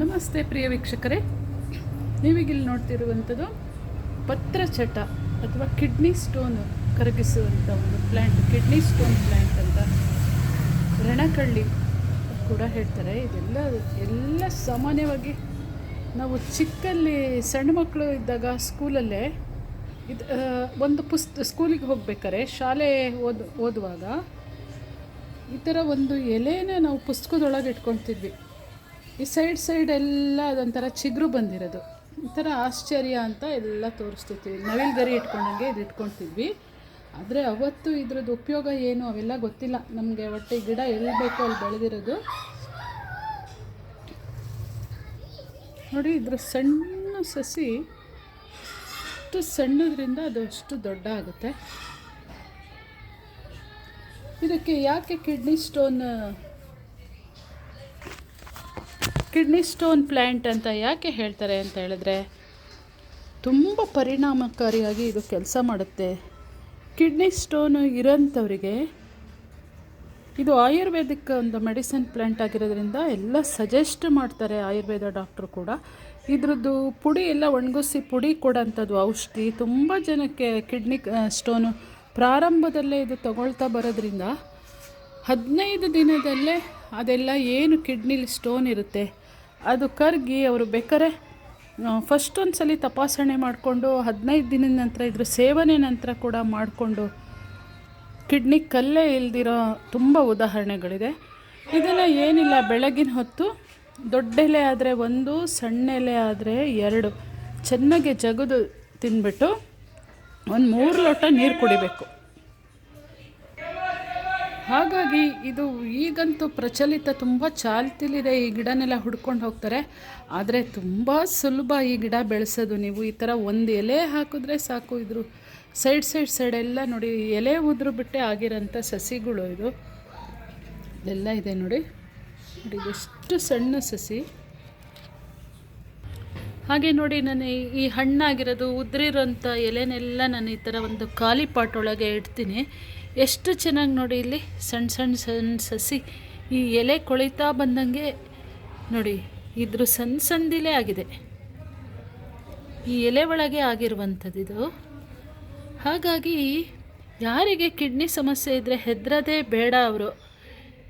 ನಮಸ್ತೆ ಪ್ರಿಯ ವೀಕ್ಷಕರೇ. ನೀವೀಗಿಲ್ಲಿ ನೋಡ್ತಿರುವಂಥದ್ದು ಪತ್ರಚಟ ಅಥವಾ ಕಿಡ್ನಿ ಸ್ಟೋನ್ ಕರಗಿಸುವಂಥ ಒಂದು ಪ್ಲ್ಯಾಂಟ್ ಕಿಡ್ನಿ ಸ್ಟೋನ್ ಪ್ಲ್ಯಾಂಟ್ ಅಂತ ರಣಕಳ್ಳಿ ಕೂಡ ಹೇಳ್ತಾರೆ. ಇದೆಲ್ಲ, ಎಲ್ಲ ಸಾಮಾನ್ಯವಾಗಿ ನಾವು ಚಿಕ್ಕಲ್ಲಿ ಸಣ್ಣ ಮಕ್ಕಳು ಇದ್ದಾಗ ಸ್ಕೂಲಲ್ಲೇ ಇದು ಒಂದು ಪುಸ್ತ, ಸ್ಕೂಲಿಗೆ ಹೋಗ್ಬೇಕಾರೆ ಶಾಲೆ ಓದ್, ಓದುವಾಗ ಈ ಥರ ಒಂದು ಎಲೆನ ನಾವು ಪುಸ್ತಕದೊಳಗೆ ಇಟ್ಕೊಳ್ತಿದ್ವಿ. ಈ ಸೈಡ್ ಸೈಡ್ ಎಲ್ಲ ಅದೊಂಥರ ಚಿಗುರು ಬಂದಿರೋದು. ಒಂಥರ ಥರ ಆಶ್ಚರ್ಯ ಅಂತ ಎಲ್ಲ ತೋರಿಸ್ತಿರ್ತೀವಿ ನವಿಲು ಗರಿ ಇಟ್ಕೊಂಡಂಗೆ ಇದು ಇಟ್ಕೊಳ್ತಿದ್ವಿ. ಆದರೆ ಅವತ್ತು ಇದ್ರದ್ದು ಉಪಯೋಗ ಏನು ಅವೆಲ್ಲ ಗೊತ್ತಿಲ್ಲ. ನಮಗೆ ಒಟ್ಟೆ ಗಿಡ ಎಲ್ಲಿ ಬೇಕೋ ಅಲ್ಲಿ ಬೆಳೆದಿರೋದು. ನೋಡಿ, ಇದ್ರ ಸಣ್ಣ ಸಸಿ ಅಷ್ಟು ಸಣ್ಣದ್ರಿಂದ ಅದು ಅಷ್ಟು ದೊಡ್ಡ ಆಗುತ್ತೆ. ಇದಕ್ಕೆ ಯಾಕೆ kidney stone kidney stone plant ಅಂತ ಯಾಕೆ ಹೇಳ್ತಾರೆ ಅಂತ ಹೇಳಿದ್ರೆ, ತುಂಬ ಪರಿಣಾಮಕಾರಿಯಾಗಿ ಇದು ಕೆಲಸ ಮಾಡುತ್ತೆ. ಕಿಡ್ನಿ ಸ್ಟೋನ್ ಇರೋಂಥವ್ರಿಗೆ ಇದು ಆಯುರ್ವೇದಿಕ್ ಒಂದು ಮೆಡಿಸಿನ್ ಪ್ಲ್ಯಾಂಟ್ ಆಗಿರೋದ್ರಿಂದ ಎಲ್ಲ ಸಜೆಸ್ಟ್ ಮಾಡ್ತಾರೆ ಆಯುರ್ವೇದ ಡಾಕ್ಟ್ರು ಕೂಡ. ಇದ್ರದ್ದು ಪುಡಿ ಎಲ್ಲ ಒಣಗಿಸಿ ಪುಡಿ ಕೊಡೋಂಥದ್ದು ಔಷಧಿ. ತುಂಬ ಜನಕ್ಕೆ ಕಿಡ್ನಿ ಸ್ಟೋನು ಪ್ರಾರಂಭದಲ್ಲೇ ಇದು ತಗೊಳ್ತಾ ಬರೋದ್ರಿಂದ ಹದಿನೈದು ದಿನದಲ್ಲೇ ಅದೆಲ್ಲ ಏನು ಕಿಡ್ನಿಲಿ ಸ್ಟೋನ್ ಇರುತ್ತೆ. ಅದು ಕರ್ಗಿ ಅವರು ಬೇಕಾರೆ ಫಸ್ಟ್ ಒಂದು ಸಲ ತಪಾಸಣೆ ಮಾಡಿಕೊಂಡು ಹದಿನೈದು ದಿನದ ನಂತರ ಇದ್ರ ಸೇವನೆ ನಂತರ ಕೂಡ ಮಾಡಿಕೊಂಡು ಕಿಡ್ನಿ ಕಲ್ಲೇ ಇಲ್ದಿರೋ ತುಂಬ ಉದಾಹರಣೆಗಳಿದೆ. ಇದನ್ನು ಏನಿಲ್ಲ, ಬೆಳಗಿನ ಹೊತ್ತು ದೊಡ್ಡ ಎಲೆ ಆದರೆ ಒಂದು ಸಣ್ಣ ಎಲೆ ಆದರೆ ಎರಡು. ಚೆನ್ನಾಗಿ ಜಗದು ತಿಂದ್ಬಿಟ್ಟು ಒಂದು ಮೂರು ಲೋಟ ನೀರು ಕುಡಿಬೇಕು. ಹಾಗಾಗಿ ಇದು ಈಗಂತೂ ಪ್ರಚಲಿತ ತುಂಬ ಚಾಲ್ತಿಲಿದೆ ಈ ಗಿಡನೆಲ್ಲ ಹುಡ್ಕೊಂಡು ಹೋಗ್ತಾರೆ. ಆದರೆ ತುಂಬ ಸುಲಭ ಈ ಗಿಡ ಬೆಳೆಸೋದು. ನೀವು ಈ ಥರ ಒಂದು ಎಲೆ ಹಾಕಿದ್ರೆ ಸಾಕು. ಇದ್ರ ಸೈಡ್ ಸೈಡ್ ಸೈಡ್ ಎಲ್ಲ ನೋಡಿ, ಎಲೆ ಉದ್ರು ಬಿಟ್ಟೆ ಆಗಿರೋಂಥ ಸಸಿಗಳು ಇದು. ಇದೆಲ್ಲ ಇದೆ ನೋಡಿ. ನೋಡಿ ಎಷ್ಟು ಸಣ್ಣ ಸಸಿ. ಹಾಗೆ ನೋಡಿ ನಾನು ಈ- ಹಣ್ಣಾಗಿರೋದು, ಉದ್ರಿರೋಂಥ ಎಲೆನೆಲ್ಲ ನಾನು ಈ ಥರ ಒಂದು ಖಾಲಿ ಪಾಟ್ ಒಳಗೆ ಇಡ್ತೀನಿ. ಎಷ್ಟು ಚೆನ್ನಾಗಿ ನೋಡಿ ಇಲ್ಲಿ ಸಣ್ಣ ಸಣ್ಣ ಸಣ್ಣ ಸಸಿ. ಈ ಎಲೆ ಕೊಳಿತಾ ಬಂದಂಗೆ ನೋಡಿ, ಇದ್ರ ಸಣ್ಣ ಸಣ್ಣದಿಲೇ ಆಗಿದೆ. ಈ ಎಲೆ ಒಳಗೆ ಆಗಿರುವಂಥದ್ದಿದು ಹಾಗಾಗಿ ಯಾರಿಗೆ ಕಿಡ್ನಿ ಸಮಸ್ಯೆ ಇದ್ದರೆ ಹೆದರದೇ ಬೇಡ ಅವರು.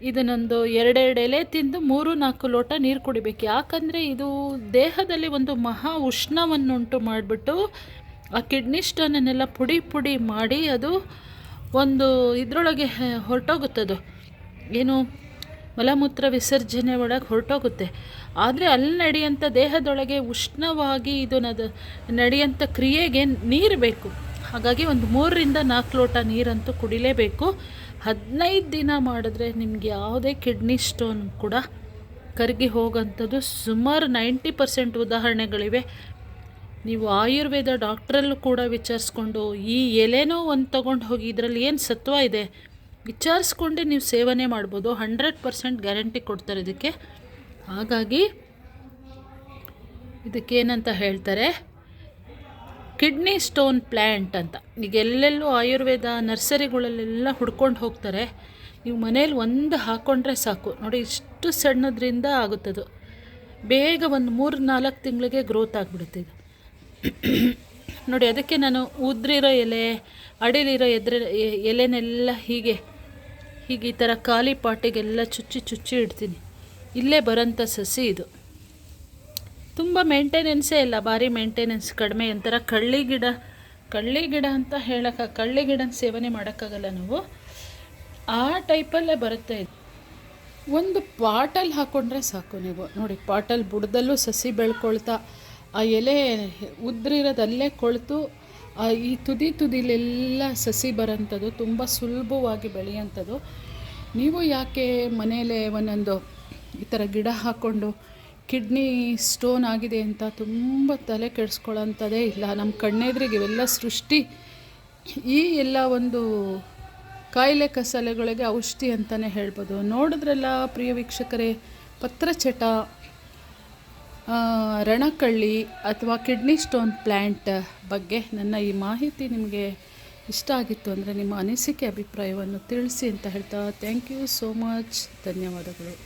ಇದನ್ನೊಂದು ಎರಡೆರಡು ಎಲೆ ತಿಂದು ಮೂರು ನಾಲ್ಕು ಲೋಟ ನೀರು ಕುಡಿಬೇಕು. ಯಾಕಂದರೆ ಇದು ದೇಹದಲ್ಲಿ ಒಂದು ಮಹಾ ಉಷ್ಣವನ್ನುಂಟು ಮಾಡಿಬಿಟ್ಟು ಆ ಕಿಡ್ನಿ ಸ್ಟೋನನ್ನೆಲ್ಲ ಪುಡಿ ಪುಡಿ ಮಾಡಿ ಅದು ಒಂದು ಇದರೊಳಗೆ ಹೊರಟೋಗುತ್ತದು. ಏನು ಮಲಮೂತ್ರ ವಿಸರ್ಜನೆ ಒಳಗೆ ಹೊರಟೋಗುತ್ತೆ. ಆದರೆ ಅಲ್ಲಿ ನಡೆಯಂಥ ದೇಹದೊಳಗೆ ಉಷ್ಣವಾಗಿ ಇದು ನದ ನಡೆಯಂಥ ಕ್ರಿಯೆಗೆ ನೀರು ಬೇಕು. ಹಾಗಾಗಿ ಒಂದು ಮೂರರಿಂದ ನಾಲ್ಕು ಲೋಟ ನೀರಂತೂ ಕುಡಿಲೇಬೇಕು. ಹದಿನೈದು ದಿನ ಮಾಡಿದ್ರೆ ನಿಮ್ಗೆ ಯಾವುದೇ ಕಿಡ್ನಿ ಸ್ಟೋನ್ ಕೂಡ ಕರಗಿ ಹೋಗೋಂಥದ್ದು ಸುಮಾರು ನೈಂಟಿ ಪರ್ಸೆಂಟ್ ಉದಾಹರಣೆಗಳಿವೆ. ನೀವು ಆಯುರ್ವೇದ ಡಾಕ್ಟ್ರಲ್ಲೂ ಕೂಡ ವಿಚಾರಿಸ್ಕೊಂಡು ಈ ಎಲೆನೋ ಒಂದು ತೊಗೊಂಡು ಹೋಗಿ ಇದರಲ್ಲಿ ಏನು ಸತ್ವ ಇದೆ ವಿಚಾರಿಸ್ಕೊಂಡೆ ನೀವು ಸೇವನೆ ಮಾಡ್ಬೋದು. ಹಂಡ್ರೆಡ್ ಪರ್ಸೆಂಟ್ ಗ್ಯಾರಂಟಿ ಕೊಡ್ತಾರೆ ಇದಕ್ಕೆ. ಹಾಗಾಗಿ ಇದಕ್ಕೇನಂತ ಹೇಳ್ತಾರೆ? ಕಿಡ್ನಿ ಸ್ಟೋನ್ ಪ್ಲ್ಯಾಂಟ್ ಅಂತ. ಈಗ ಎಲ್ಲೆಲ್ಲೂ ಆಯುರ್ವೇದ ನರ್ಸರಿಗಳಲ್ಲೆಲ್ಲ ಹುಡ್ಕೊಂಡು ಹೋಗ್ತಾರೆ. ನೀವು ಮನೇಲಿ ಒಂದು ಹಾಕ್ಕೊಂಡ್ರೆ ಸಾಕು. ನೋಡಿ, ಇಷ್ಟು ಸಣ್ಣದ್ರಿಂದ ಆಗುತ್ತದು. ಬೇಗ ಒಂದು ಮೂರು ನಾಲ್ಕು ತಿಂಗಳಿಗೆ ಗ್ರೋತ್ ಆಗಿಬಿಡುತ್ತೆ ಇದು. ನೋಡಿ, ಅದಕ್ಕೆ ನಾನು ಉದ್ರಿರೋ ಎಲೆ, ಅಡಿಲಿರೋ ಎದ್ರ, ಎಲೆನೆಲ್ಲ ಹೀಗೆ ಹೀಗೆ ಈ ಥರ ಖಾಲಿ ಪಾಟಿಗೆಲ್ಲ ಚುಚ್ಚಿ ಚುಚ್ಚಿ ಇಡ್ತೀನಿ. ಇಲ್ಲೇ ಬರೋಂಥ ಸಸಿ ಇದು. ತುಂಬ ಮೇಂಟೆನೆನ್ಸೇ ಇಲ್ಲ, ಭಾರಿ ಮೇಂಟೆನೆನ್ಸ್ ಕಡಿಮೆ ಒಂಥರ ಕಳ್ಳಿ ಗಿಡ ಕಳ್ಳಿ ಗಿಡ ಅಂತ ಹೇಳೋಕ್ಕ, ಕಳ್ಳಿ ಗಿಡನ ಸೇವನೆ ಮಾಡೋಕ್ಕಾಗಲ್ಲ ನಾವು. ಆ ಟೈಪಲ್ಲೇ ಬರುತ್ತೆ ಇದು. ಒಂದು ಪಾಟಲ್ಲಿ ಹಾಕ್ಕೊಂಡ್ರೆ ಸಾಕು ನೀವು. ನೋಡಿ, ಪಾಟಲ್ ಬುಡದಲ್ಲೂ ಸಸಿ ಬೆಳ್ಕೊಳ್ತಾ, ಆ ಎಲೆ ಉದ್ರಿರೋದು ಅಲ್ಲೇ ಕೊಳ್ತು ಈ ತುದಿ ತುದಿಲೆಲ್ಲ ಸಸಿ ಬರೋಂಥದ್ದು, ತುಂಬ ಸುಲಭವಾಗಿ ಬೆಳೆಯೋಂಥದ್ದು. ನೀವು ಯಾಕೆ ಮನೆಯಲ್ಲೇ ಒಂದೊಂದು ಈ ಥರ ಗಿಡ ಹಾಕ್ಕೊಂಡು ಕಿಡ್ನಿ ಸ್ಟೋನ್ ಆಗಿದೆ ಅಂತ ತುಂಬ ತಲೆ ಕೆಡಿಸ್ಕೊಳ್ಳೋಂಥದ್ದೇ ಇಲ್ಲ. ನಮ್ಮ ಕಣ್ಣೆದ್ರಿಗೆ ಇವೆಲ್ಲ ಸೃಷ್ಟಿ. ಈ ಎಲ್ಲ ಒಂದು ಕಾಯಿಲೆ ಕಸಲೆಗಳಿಗೆ ಔಷಧಿ ಅಂತಲೇ ಹೇಳ್ಬೋದು. ನೋಡಿದ್ರೆಲ್ಲ ಪ್ರಿಯ ವೀಕ್ಷಕರೇ, ಪತ್ರಚಟ ರಣಕಳ್ಳಿ ಅಥವಾ ಕಿಡ್ನಿ ಸ್ಟೋನ್ ಪ್ಲ್ಯಾಂಟ್ ಬಗ್ಗೆ ನನ್ನ ಈ ಮಾಹಿತಿ ನಿಮಗೆ ಇಷ್ಟ ಆಗಿತ್ತು ಅಂದರೆ ನಿಮ್ಮ ಅನಿಸಿಕೆ ಅಭಿಪ್ರಾಯವನ್ನು ತಿಳಿಸಿ ಅಂತ ಹೇಳ್ತಾ, ಥ್ಯಾಂಕ್ ಯು ಸೋ ಮಚ್. ಧನ್ಯವಾದಗಳು.